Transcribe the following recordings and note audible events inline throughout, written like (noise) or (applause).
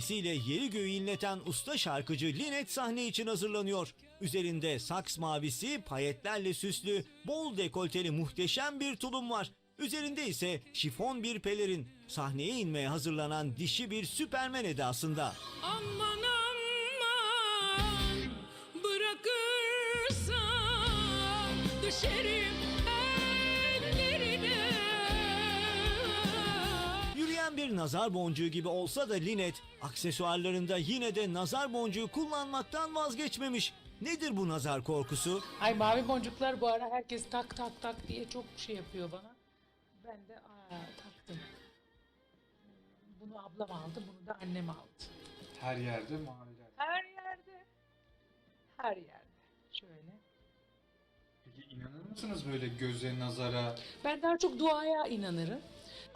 Sesiyle yeri göğü inleten usta şarkıcı Linet sahne için hazırlanıyor. Üzerinde saks mavisi, payetlerle süslü, bol dekolteli muhteşem bir tulum var. Üzerinde ise şifon bir pelerin. Sahneye inmeye hazırlanan dişi bir süpermen edasında. Aman aman bırakırsan düşerim Bir nazar boncuğu gibi olsa da Linet, aksesuarlarında yine de nazar boncuğu kullanmaktan vazgeçmemiş. Nedir bu nazar korkusu? Ay mavi boncuklar bu ara herkes tak tak tak diye çok şey yapıyor bana. Ben de aa, taktım. Bunu ablam aldı, bunu da annem aldı. Her yerde maviler. Her yerde. Her yerde. Şöyle. Peki inanır mısınız böyle göze, nazara? Ben daha çok duaya inanırım.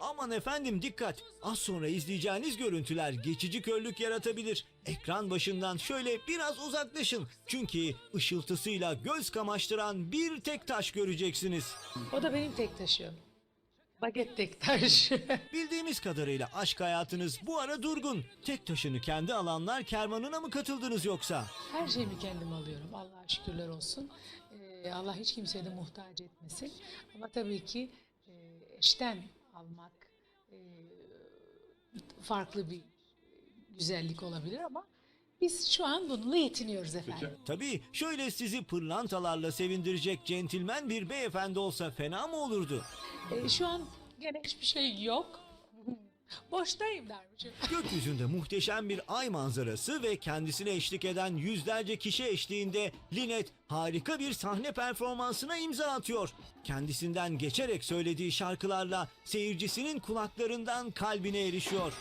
Aman efendim dikkat. Az sonra izleyeceğiniz görüntüler geçici körlük yaratabilir. Ekran başından şöyle biraz uzaklaşın. Çünkü ışıltısıyla göz kamaştıran bir tek taş göreceksiniz. O da benim tek taşım. Baget tek taş. (laughs) Bildiğimiz kadarıyla aşk hayatınız bu ara durgun. Tek taşını kendi alanlar kervanına mı katıldınız yoksa? Her şeyimi kendim alıyorum. Allah'a şükürler olsun. Ee, Allah hiç kimseye de muhtaç etmesin. Ama tabii ki e, eşten almak e, farklı bir güzellik olabilir ama biz şu an bununla yetiniyoruz efendim. Tabii şöyle sizi pırlantalarla sevindirecek centilmen bir beyefendi olsa fena mı olurdu? Ee, şu an gene hiçbir şey yok. Boştayım dermişim. Gökyüzünde muhteşem bir ay manzarası ve kendisine eşlik eden yüzlerce kişi eşliğinde Linet harika bir sahne performansına imza atıyor. Kendisinden geçerek söylediği şarkılarla seyircisinin kulaklarından kalbine erişiyor.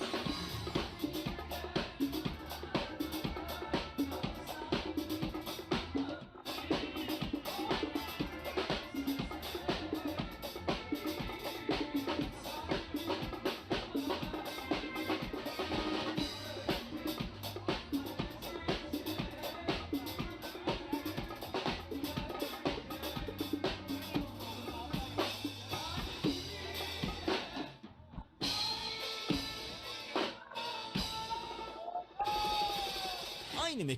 Aynı